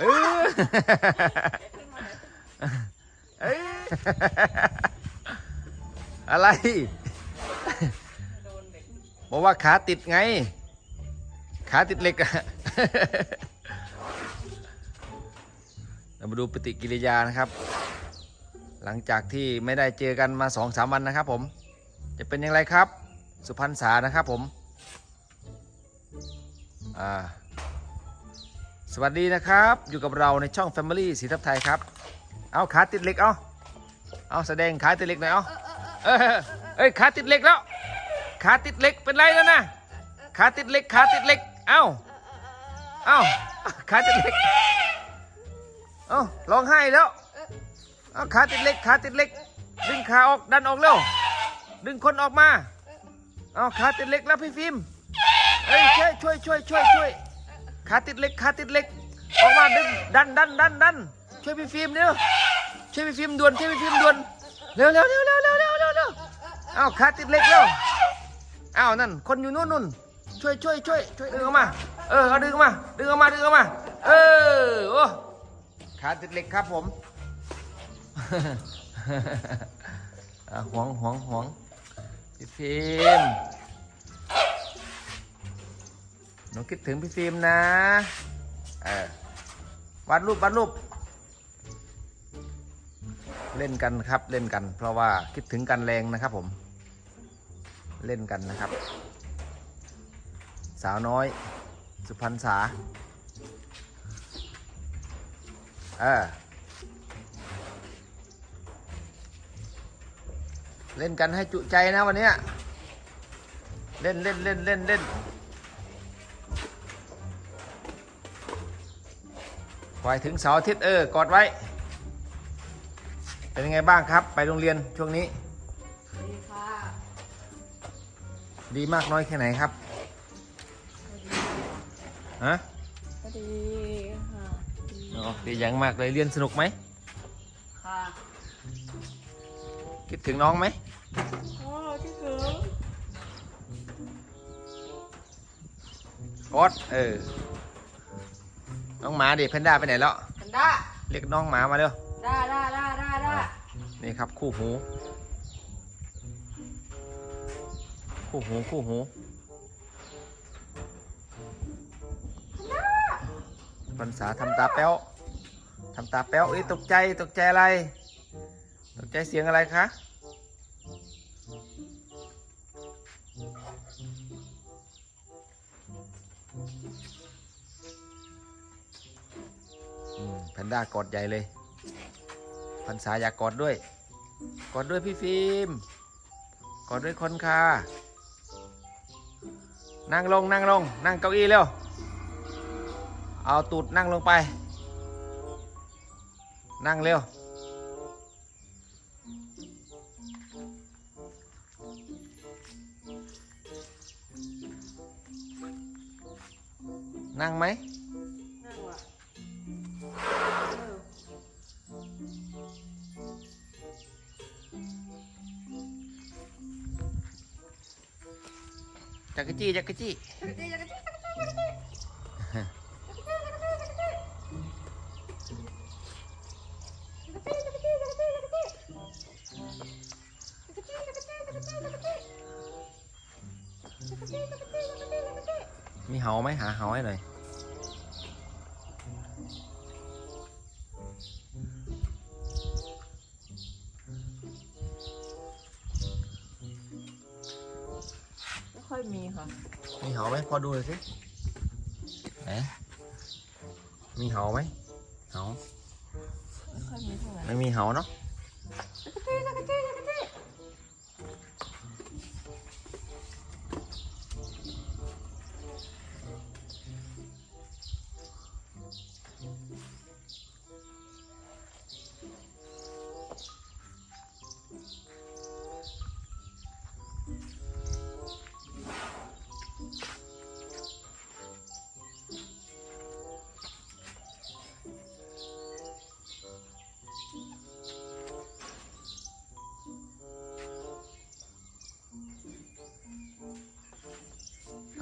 เออเอออะไรบอกว่าขาติดไง ขาติดเหล็กอะเรามาดูปฏิกิริยานะครับ หลังจากที่ไม่ได้เจอกันมาสองสามวันนะครับผม จะเป็นยังไงครับ สุพรรณสานะครับผม อ่า สวัสดีนะครับ อยู่กับเราในช่อง Family สีทับไทยครับ เอาขาติดเหล็กเอาเอาแสดงขาติดเหล็กหน่อยเอาเอ้ยขาติดเหล็กแล้ว ขาติดเหล็กเป็นไรแล้วนะขาติดเหล็กขาติดเหล็กเอ้าเอ้าขาติดเหล็กเอ้าร้องไห้แล้วเอ้าขาติดเหล็กขาติดเหล็ก ดึงขาออกดันออกเร็วดึงคนออกมา เอาขาติดเหล็กแล้วพี่ฟิล์มเอ้ยช่วยช่วยช่วยช่วย ขาติดเหล็กขาติดเหล็กออกมาดึงดันดันดันดันช่วยพี่ฟิล์มเร็วช่วยพี่ฟิล์มด่วนช่วยพี่ฟิล์มด่วนเร็วเร็วเร็วเร็วเร็วเร็วเร็วเร็วอ้าวขาติดเหล็กเร็วอ้าวนั่นคนอยู่นู่นนู่นช่วยช่วยช่วยช่วยดึงออกมา เออเอาดึงออกมาดึงออกมาดึงออกมา เออโอ้ขาติดเหล็กครับผมห่วงห่วงห่วงพี่ฟิล์ม หนูคิดถึงพี่ฟิล์มนะ เออวาดรูปวาดรูป เล่นกันครับเล่นกัน เพราะว่าคิดถึงกันแรงนะครับผม เล่นกันนะครับ สาวน้อย สุพรรณษา เออเล่นกันให้จุใจนะวันนี้เล่นเล่นเล่นเล่นเล่น ปล่อยถึงเสาร์อาทิตย์เออกอดไว้ เป็นยังไงบ้างครับ ไปโรงเรียนช่วงนี้ ดีค่ะดีมากน้อยแค่ไหนครับฮะดีค่ะดีอดีอย่างมากเลยเรียนสนุกไหมค่ะคิดถึงน้องไหมโอ้ถึงกอดเออ น้องหมาดิแพนด้าไปไหนแล้วแพนด้าเรียกน้องหมามาเร็วด้าด้าด้าด้าด้านี่ครับคู่หู คู่หูคู่หูพรรษาทำตาแป๊วทำตาแป๊วอุ้ยตกใจตกใจอะไร ตกใจเสียงอะไรคะันดากอดใหญ่เลยพันษาอยากกอดด้วย กอดด้วยพี่ฟิล์มกอดด้วยคนค่ะนั่งลงนั่งลง นั่งเก้าอี้เร็ว เอาตูดนั่งลงไป นั่งเร็ว นั่งไหม จักกจี้จักรจี้มีเหาไหมหาเหาให้หน่อย มีเหาไหมพอดูหน่อยสิไหนมีเหาไหมเหาไม่ค่อยมีเท่าไหร่ไม่มีเหาเนาะ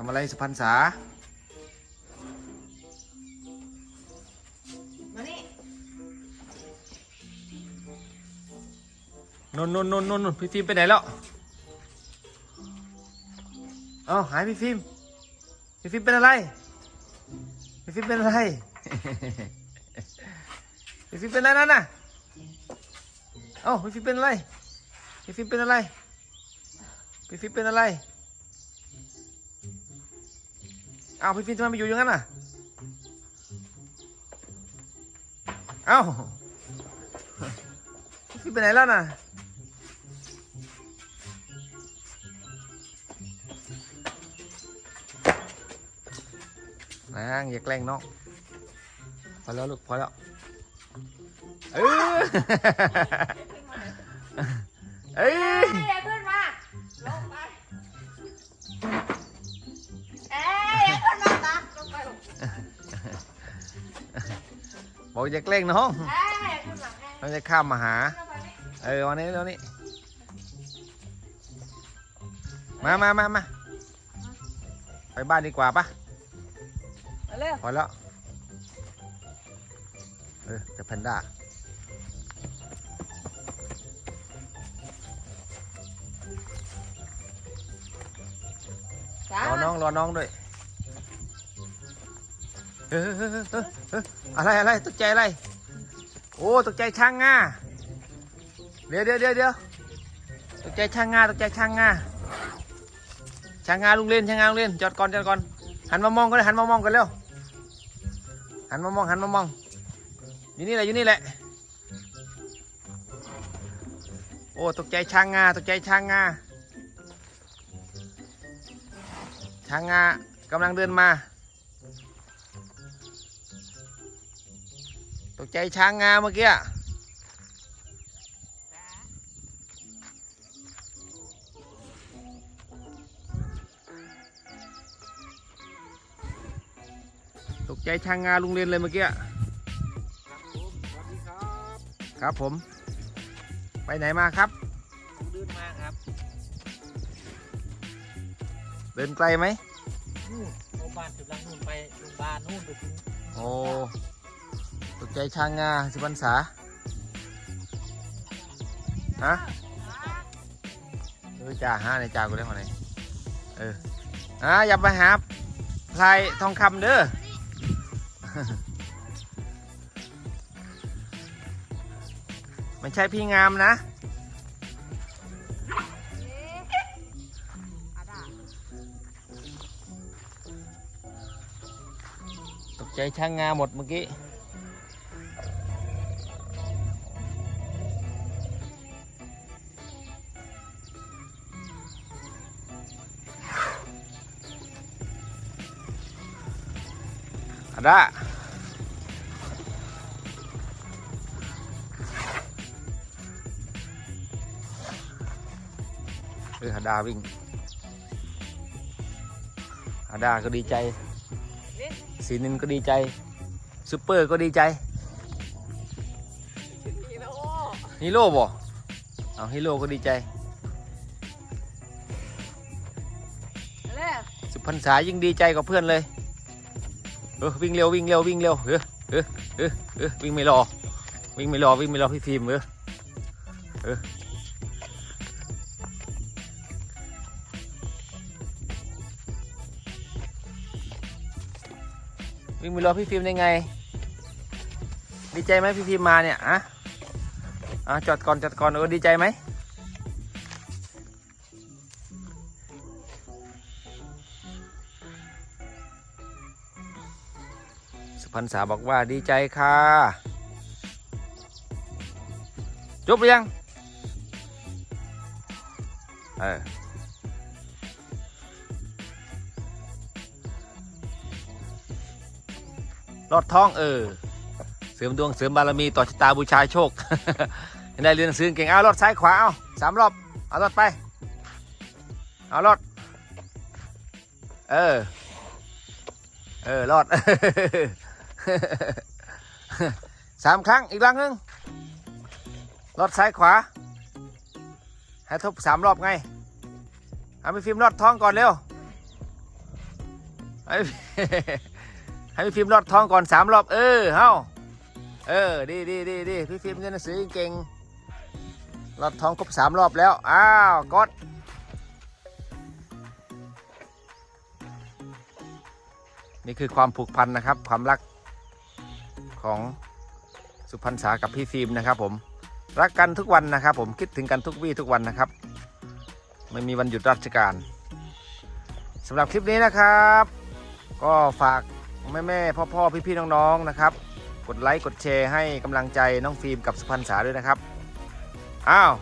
ทำอะไรสุพรรณษา มานี่นนนนนนนพี่ฟิล์มไปไหนแล้วเอ้าหายพี่ฟิล์มพี่ฟิล์มเป็นอะไร พี่ฟิล์มเป็นอะไร พี่ฟิล์มเป็นอะไรนั่นน่ะเอ้พี่ฟิล์มเป็นอะไร พี่ฟิล์มเป็นอะไร พี่ฟิล์มเป็นอะไร เอาพี่ฟิล์มทำไมมาอยู่อย่างนั้นน่ะ เอ้าพี่ฟิล์มไปไหนแล้วน่ะ นางอย่าแกล้งน้องพอแล้วลูกพอแล้วเออเอ้ย เอ้ย บอกอย่าแกล้งน้องเอ้ยขึ้นหลังเอ้ยเราจะข้ามมาหาขึ้นมานี่เออวันนี้แล้วนี่มามามามาไปบ้านดีกว่าปะเอาเร็วพอแล้ว เออเจะแพนด้าจ้ารอน้องรอน้องด้วย เออเออเออเอออะไรอะไรตกใจอะไร โอ้ตกใจช่างง่าเดี๋ยวเดี๋ยวเดี๋ยวเดี๋ยวตกใจช่างง่าตกใจช่างง่าช่างง่าลุงเล่นช่างง่าลุงเล่นจอดก่อนจอดก่อนหันมามองกันเลยหันมามองกันเร็วหันมามองหันมามองอยู่นี่แหละอยู่นี่แหละ โอ้ตกใจช่างงาตกใจช่างงาช้างงากำลังเดินมา ตกใจช้างงาเมื่อกี้อะตกใจช้างงาลุงเรียนเลยเมื่อกี้อะครับผม ไปไหนมาครับเดินมาครับ เดินไกลไหมนู่นโรงพยาบาลจุดลังนู่นไปโรงพยาบาลนู่นไปถึงโอ้ ตกใจช้างงาสิบันษาฮะเออจ่าฮะในจ่ากูได้คนไหนเอออะอย่าไปหาพลายทองคำเด้อไม่ใช่พี่งามนะตกใจช่างงาหมดเมื่อกี้ อาดาเอออาดาวิ่งอาดาก็ดีใจสีนินก็ดีใจซูเปอร์ก็ดีใจฮีโร่ฮีโร่บ่เอาฮีโร่ก็ดีใจเอาเร็วสุพรรษายิ่งดีใจกว่าเพื่อนเลย เออวิ่งเร็ววิ่งเร็ววิ่งเร็วเออเออเออเออวิ่งไม่รอ วิ่งไม่รอวิ่งไม่รอพี่ฟิล์มเออเออวิ่งไม่รอพี่ฟิล์มได้ไง ดีใจไหมพี่ฟิล์มมาเนี่ยอะอะจอดก่อนจอดก่อนเออดีใจไหม พรรษาบอกว่าดีใจค่ะ จบหรือยัง เออรอดท้องเออ เสริมดวงเสริมบารมีต่อชะตาบูชาโชคได้เรียนหนังสือเก่งเอารอดซ้ายขวาเอาสามรอบ เอารอดไป เอารอด เออ เออรอด สามครั้งอีกครั้งหนึ่งรอดซ้ายขวา ให้ทบสามรอบไง เอาไปฟิล์มรอดท้องก่อนเร็วให้ให้พี่ฟิล์มรอดท้องก่อนสามรอบ เออเฮ้าเออดีดีดีดีพี่ฟิล์มเรียนหนังสือเก่งรอดท้องครบสามรอบแล้วอ้าวกดนี่คือความผูกพันนะครับ ความรัก ของสุพรรณษากับพี่ฟิล์มนะครับ ผมรักกันทุกวันนะครับ ผมคิดถึงกันทุกวี่ทุกวันนะครับ ไม่มีวันหยุดราชการสำหรับคลิปนี้นะครับ ก็ฝากแม่แม่พ่อพ่อพี่พี่ๆน้องๆนะครับ กดไลค์กดแชร์ให้กำลังใจน้องฟิล์มกับสุพรรณษาด้วยนะครับอ้าว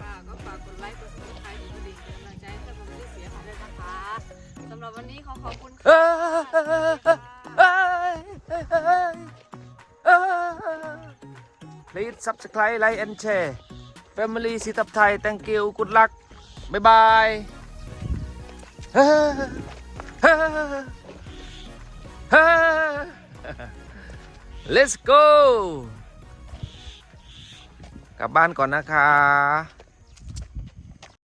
ฝากก็ฝากกดไลค์กดซับสไครต์กดกระดิ่งเป็นกำลังใจให้เพื่อนผมได้เสียหายด้วยนะคะสำหรับวันนี้ขอขอบคุณเอ้ค่ะ please subscribe like and share family สีทับไทย thank you good luck บ๊ายบาย let's go กลับบ้านก่อนนะคะ